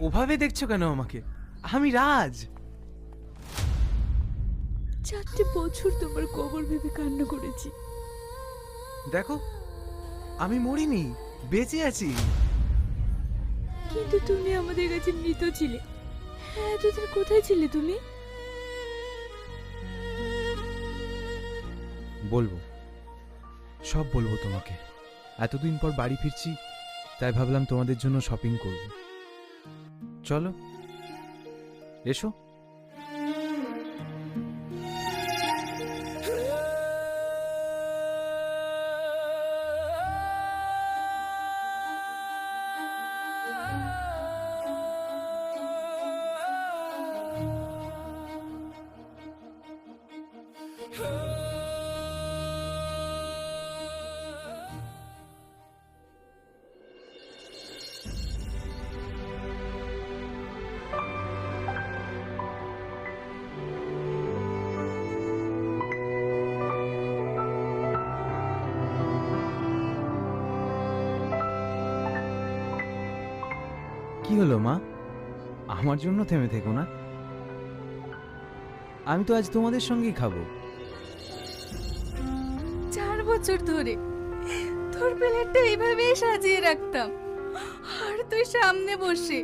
ওভাবে দেখছ কেন আমাকে? আমি রাজ। চারটে বছর তোমার কবর ভেবে কান্না করেছি। দেখো আমি মরিনি বেঁচে আছি। কিন্তু তুমি আমাদের কাছে মৃত ছিলে। হ্যাঁ এতদিন কোথায় ছিলে তুমি? বলব সব বলব তোমাকে। এতদিন পর বাড়ি ফিরছি তাই ভাবলাম তোমাদের জন্য শপিং করব। চলো এসো। কি হলো মা? আমার জন্য থেমে থেকো না। আমি তো আজ তোমাদের সঙ্গেই খাব। চার বছর ধরে তোর প্লেটটা এইভাবেই সাজিয়ে রাখতাম। আর তুই সামনে বসে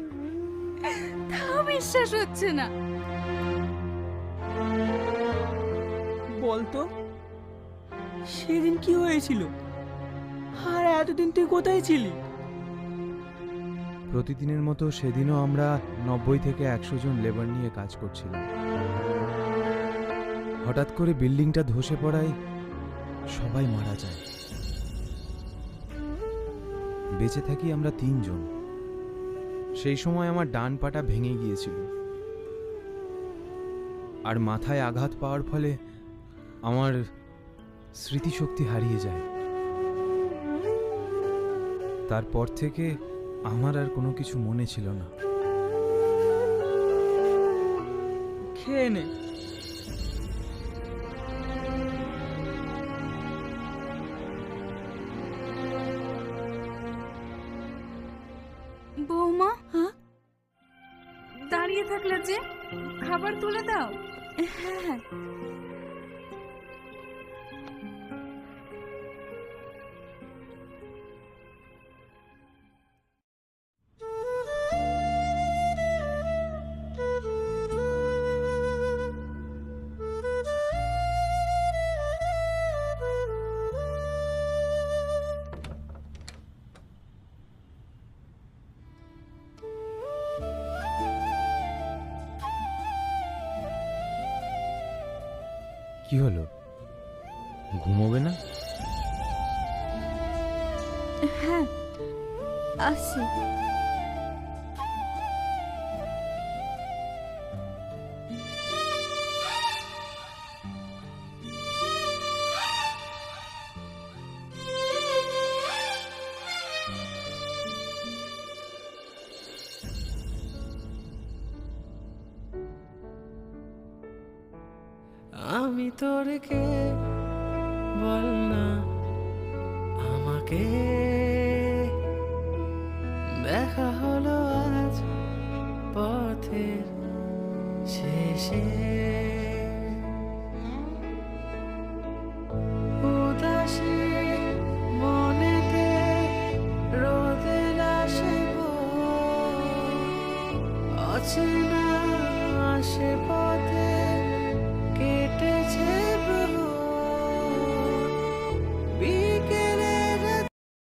তাও বিশ্বাস হচ্ছে না। বলতো সেদিন কি হয়েছিল? আর এতদিন তুই কোথায় ছিলি? প্রতিদিনের মতো সেদিনও আমরা নব্বই থেকে একশো জন লেবার নিয়ে কাজ করছিলাম। হঠাৎ করে বিল্ডিংটা ধসে পড়ায় সবাই মারা যায়। বেঁচে থাকি আমরা তিনজন। সেই সময় আমার ডান পাটা ভেঙে গিয়েছিল। আর মাথায় আঘাত পাওয়ার ফলে আমার স্মৃতিশক্তি হারিয়ে যায়। তারপর থেকে আমার আর কোনো কিছু মনে ছিল না। খেয়ে নে। বৌমা? হ্যাঁ? দাঁড়িয়ে থাকলে যে খাবার তুলে দাও। হ্যাঁ কি হলো? ঘুমোবে না? হ্যাঁ আসি আমি তোর কে বল না আমাকে। দেখা হলো আজ পথের শেষে।